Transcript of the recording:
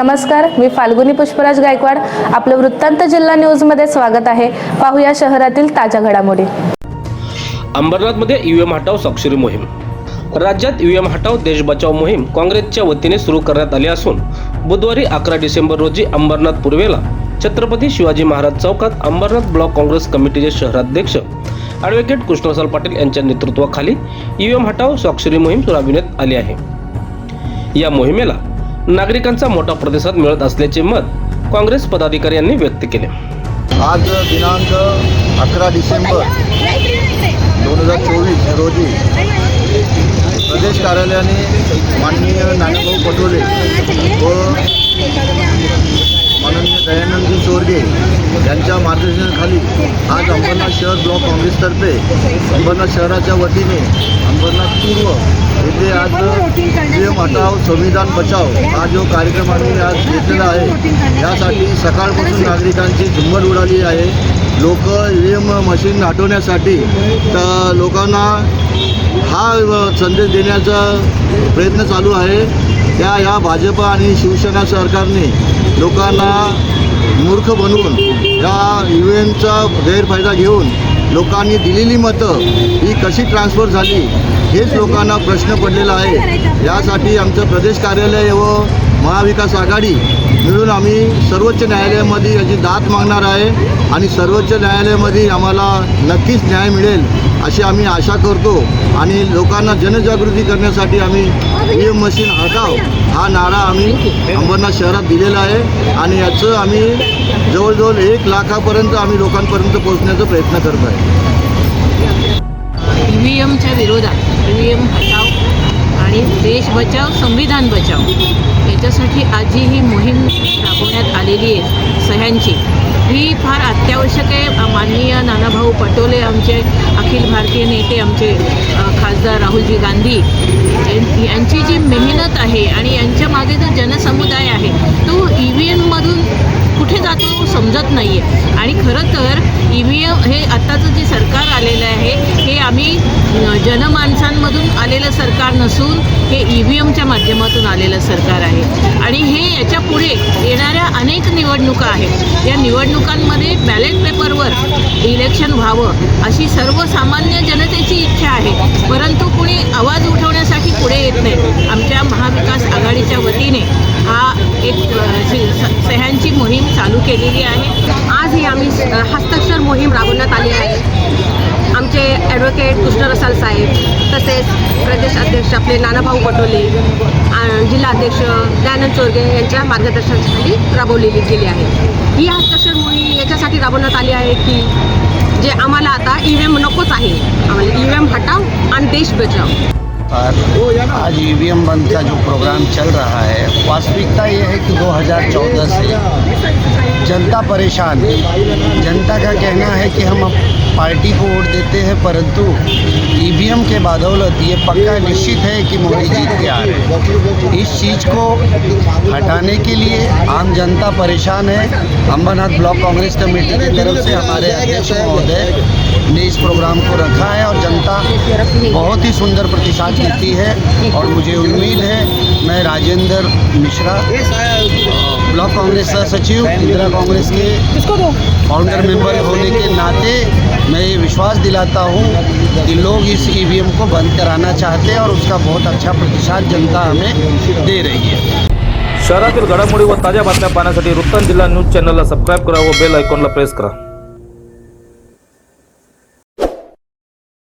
नमस्कार मी फाल्गुनी पुष्पराज गायकवाड. आपलं वृत्तांत जिल्हा न्यूजमध्ये स्वागत आहे. पाहूया शहरातील ताज्या घडामोडी. अंबरनाथमध्ये ईव्हीएम हटाव स्वाक्षरी मोहीम. राज्यात ईव्हीएम हटाव देश बचाव मोहीम काँग्रेसच्या वतीने सुरू करण्यात आली असून बुधवारी अकरा डिसेंबर रोजी अंबरनाथ पूर्वेला छत्रपती शिवाजी महाराज चौकात अंबरनाथ ब्लॉक काँग्रेस कमिटीचे शहराध्यक्ष ॲडव्होकेट कृष्णसाल पाटील यांच्या नेतृत्वाखाली ईव्हीएम हटाव स्वाक्षरी मोहीम राबविण्यात आली आहे. या मोहिमेला नागरिकांचा मोठा प्रतिसाद मिळत असल्याचे मत काँग्रेस पदाधिकारी यांनी व्यक्त केले. आज दिनांक अकरा डिसेंबर दोन हजार चोवीस रोजी प्रदेश कार्यालयाने माननीय नानाभाऊ पटोले व माननीय दयानंदजी चोरगे यांच्या मार्गदर्शनाखाली आज अंबरनाथ शहर ब्लॉक काँग्रेसतर्फे अंबरनाथ शहराच्या वतीने अंबरनाथ पूर्व येथे आज पीएम हटाव संविधान बचाव हा जो कार्यक्रम आम्ही आज घेतलेला आहे यासाठी सकाळपासून नागरिकांची झुंबड उडाली आहे. लोक ई एम मशीन हटवण्यासाठी तर लोकांना हा संदेश देण्याचा प्रयत्न चालू आहे. त्या या भाजप आणि शिवसेना सरकारने लोकांना मूर्ख बनवून या ई व्ही एमचा गैरफायदा घेऊन लोकांनी दिलेली मतं ही कशी ट्रान्सफर झाली हेच लोकांना प्रश्न पडलेला आहे. यासाठी आमचं प्रदेश कार्यालय व महाविकास आघाडी मिळून आम्ही सर्वोच्च न्यायालयामध्ये याची दाद मागणार आहे आणि सर्वोच्च न्यायालयामध्ये आम्हाला नक्कीच न्याय मिळेल अशी आम्ही आशा करतो. आणि लोकांना जनजागृती करण्यासाठी आम्ही ई एम मशीन हटाव हा नारा आम्ही अंबरनाथ शहरात दिलेला आहे. आणि याचं आम्ही जवळजवळ एक लाखापर्यंत आम्ही लोकांपर्यंत पोहोचण्याचा प्रयत्न करत आहे. ई व्ही एमच्या विरोधात ई व्ही एम हटाव आणि देश बचाव संविधान बचाव. त्याच्यासाठी आजी ही मोहीम राबवण्यात आलेली आहे सह्यांची. ही फार अत्यावश्यक आहे. माननीय नानाभाऊ पटोले आमचे अखिल भारतीय नेते आमचे खासदार राहुलजी गांधी यांची जी मेहनत आहे आणि यांच्या मागे जो जनसमुदाय आहे तो ई व्ही एममधून कुठे जातो समजत नाही आहे आणि खरं तर ई व्ही एम हे आत्ताचं जे सरकार आलेलं आहे हे आम्ही जनमाणसांमधून जनमानसांमधून आलेलं सरकार नसून हे ई व्ही एमच्या माध्यमातून आलेलं सरकार आहे. आणि हे याच्यापुढे येणाऱ्या अनेक निवडणुका आहेत. या निवडणुकांमध्ये बॅलेट पेपरवर इलेक्शन व्हावं अशी सर्वसामान्य जनतेची इच्छा आहे. परंतु कुणी आवाज उठवण्यासाठी पुढे येत नाही. आमच्या महाविकास आघाडीच्या वतीने हा एक सह्यांची मोहीम चालू केलेली आहे. आज ही आम्ही हस्ताक्षर मोहीम राबवण्यात आली आहे. आमचे ॲडव्होकेट कृष्ण रसाल साहेब तसेच प्रदेश अध्यक्ष आपले नानाभाऊ पटोले जिल्हा जिल्हाध्यक्ष दयानंद चोरगे यांच्या मार्गदर्शनाखाली राबवलेली गेली आहे. ही हस्ताक्षर मोहीम याच्यासाठी राबवण्यात आली आहे की जे आम्हाला आता ई व्ही एम नकोच आहे. आम्हाला ई व्ही एम हटाव आणि देश बचाव. और आज ई वी एम बंद का जो प्रोग्राम चल रहा है वास्तविकता ये है कि 2014 से जनता परेशान है। जनता का कहना है कि हम अब पार्टी को वोट देते हैं, परंतु ई वी एम के बदौलत ये पक्का निश्चित है कि मोदी जीत के आ रहे हैं। इस चीज़ को हटाने के लिए आम जनता परेशान है। अंबरनाथ ब्लॉक कांग्रेस कमेटी की तरफ़ से हमारे अध्यक्ष महोदय ने इस प्रोग्राम को रखा है और जनता बहुत ही सुंदर प्रतिसाद देती है और मुझे उम्मीद है मैं राजेंद्र मिश्रा ब्लॉक कांग्रेस सचिव इंदिरा कांग्रेस के फाउंडर मेंबर होने के नाते मैं ये विश्वास दिलाता हूँ कि लोग इस ईवीएम को बंद कराना चाहते हैं और उसका बहुत अच्छा प्रतिशत जनता हमें दे रही है। शहरातील घडामोडी व ताज़ा बातम्या पाहण्यासाठी वृत्तांत जिला न्यूज़ चैनल सबस्क्राईब करा व बेल आयकॉनला प्रेस करा.